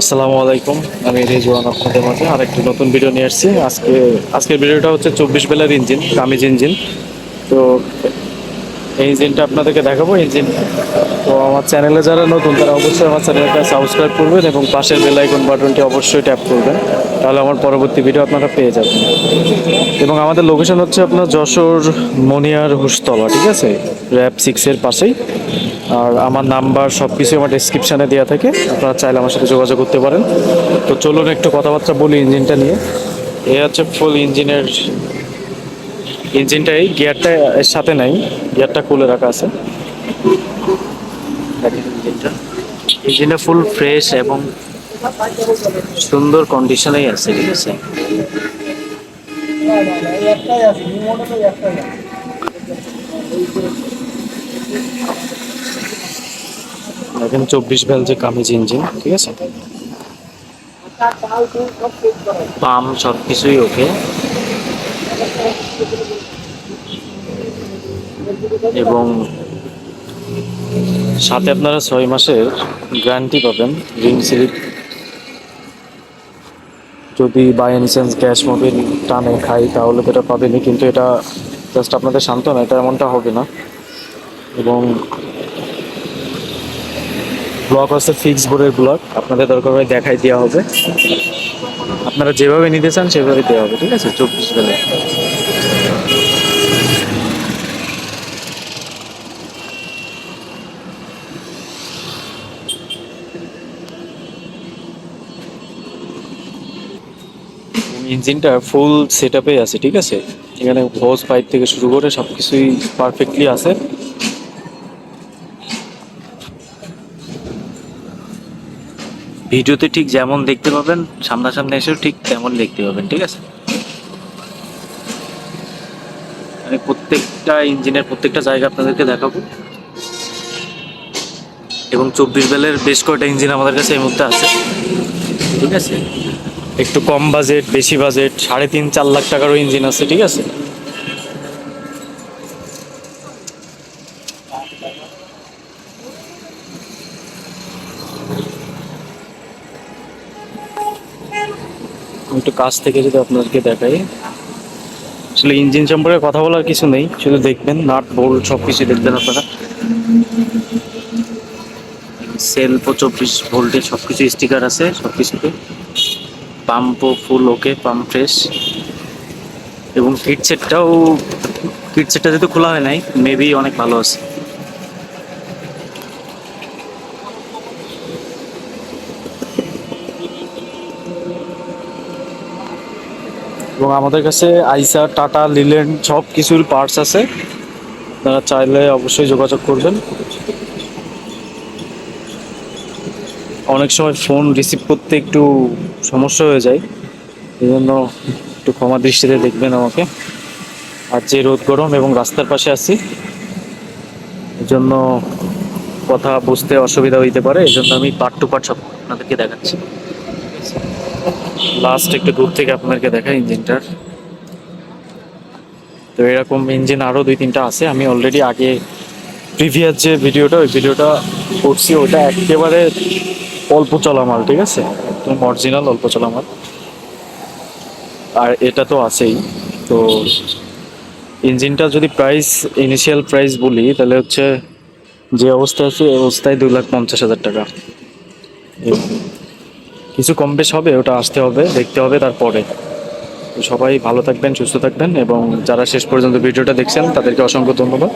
আসসালামু আলাইকুম। আমি রেজওয়ান আপনাদের মাঝে আরেকটি নতুন ভিডিও নিয়ে আসছি। আজকে, আজকের ভিডিওটা হচ্ছে চব্বিশ বেলার ইঞ্জিন কামিজ ইঞ্জিন। তো এই ইঞ্জিনটা আপনাদেরকে দেখাবো ইঞ্জিন। তো আমার চ্যানেলে যারা নতুন, তারা অবশ্যই আমার চ্যানেলটা সাবস্ক্রাইব করবেন এবং পাশের বেল আইকন বাটনটি অবশ্যই ট্যাপ করবেন। তাহলে আমার পরবর্তী ভিডিও আপনারা পেয়ে যাবেন। এবং আমাদের লোকেশন হচ্ছে আপনার যশোর মনিয়ার হুসতলা, ঠিক আছে? র্যাব সিক্সের পাশেই। আর আমার নাম্বার সব কিছু আমার ডিসক্রিপশানে দেওয়া থাকে। আপনারা চাইলে আমার সাথে যোগাযোগ করতে পারেন। তো চলুন একটু কথাবার্তা বলি ইঞ্জিনটা নিয়ে। এ হচ্ছে ফুল ইঞ্জিনের ইঞ্জিনটা এই গিয়ারটা এর সাথে নাই। গিয়ারটা খুলে রাখা আছে। ইঞ্জিনটা ইঞ্জিনটা ফুল ফ্রেশ এবং সুন্দর কন্ডিশনেই আছে, ঠিক আছে? দেখেন চব্বিশ ভ্যাল যে কামিজ ইঞ্জিন, ঠিক আছে? পাম সব কিছুই ওকে। এবং সাথে আপনারা ছয় মাসের গ্যারান্টি পাবেন রিং স্লিপ। যদি বাই এনি গ্যাস মোবিল টানে, খাই, তাহলে তো এটা পাবেনই, কিন্তু এটা জাস্ট আপনাদের সান্ত্বনা, এটা এমনটা হবে না। এবং ব্লক আছে ফিক্স বোর্ডের ব্লক। আপনাদের দরকার হয় দেখাই দেওয়া হবে। আপনারা যেভাবে নিতে চান সেভাবে দেওয়া হবে, ঠিক আছে? চব্বিশ বেলা। ইঞ্জিনটা ফুল সেট আছে, ঠিক আছে? এখানে হোস পাইপ থেকে শুরু করে সব কিছুই পারফেক্টলি আছে। ভিডিওতে ঠিক যেমন দেখতে পাবেন, সামনাসামনি এসেও ঠিক তেমন দেখতে পাবেন, ঠিক আছে? আমি প্রত্যেকটা ইঞ্জিনের প্রত্যেকটা জায়গা আপনাদেরকে দেখাবো। এবং চব্বিশ বেলের বেশ কয়টা ইঞ্জিন আমাদের কাছে এই মুহূর্তে আছে, ঠিক আছে? একটু কম বাজেট, বেশি বাজেট, সাড়ে তিন, চার লাখ টাকারও ইঞ্জিন আছে, ঠিক আছে? একটু কাছ থেকে যদি আপনাদেরকে দেখাই। আসলে ইঞ্জিন সম্পর্কে কথা বলার কিছু নেই, শুধু দেখবেন, নাট, বোল্ট সব কিছু দেখবেন আপনারা। সেলফ চব্বিশ ভোল্টের সব কিছু স্টিকার আছে সব কিছুতে পাম্পও ফুল ওকে, পাম্প ফ্রেশ। এবং কিট সেটটাও কিট সেটটা যেহেতু খোলা হয় নাই মেবি অনেক ভালো আছে। এবং আমাদের কাছে আইসা, টাটা, লিলেন সব কিছুর পার্টস আছে। আপনারা চাইলে অবশ্যই যোগাযোগ করবেন। অনেক সময় ফোন রিসিভ করতে একটু সমস্যা হয়ে যায়। এই জন্য একটু ক্ষমা দৃষ্টিতে দেখবেন আমাকে। আর যে রোদ গরম এবং রাস্তার পাশে আছি জন্য কথা বুঝতে অসুবিধা হইতে পারে। এই জন্য আমি পার্ট টু পার্ট সব আপনাদেরকে দেখাচ্ছি। লাস্ট একটু দূর থেকে আপনাদেরকে দেখাই ইঞ্জিনটার। তো এরকম ইঞ্জিন আরও দুই তিনটা আছে। আমি অলরেডি আগে প্রিভিয়াস যে ভিডিওটা ওই ভিডিওটা করছি। ওটা একেবারে অল্প চলা মাল ঠিক আছে? একদম অরিজিনাল অল্প চলা মাল আর এটা তো আছেই। তো ইঞ্জিনটা যদি প্রাইস ইনিশিয়াল প্রাইস বলি, তাহলে হচ্ছে যে অবস্থায় আছে অবস্থায় দুই লাখ পঞ্চাশ হাজার টাকা। কিছু কম বেশ হবে, ওটা আসতে হবে, দেখতে হবে তারপরে। তো সবাই ভালো থাকবেন, সুস্থ থাকবেন এবং যারা শেষ পর্যন্ত ভিডিওটা দেখছেন, তাদেরকে অসংখ্য ধন্যবাদ।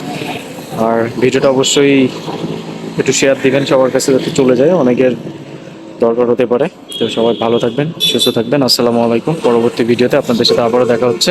আর ভিডিওটা অবশ্যই একটু শেয়ার দিবেন সবার কাছে যাতে চলে যায়, অনেকের দরকার হতে পারে। তো সবাই ভালো থাকবেন, সুস্থ থাকবেন। আসসালামু আলাইকুম। পরবর্তী ভিডিওতে আপনাদের সাথে আবারও দেখা হচ্ছে।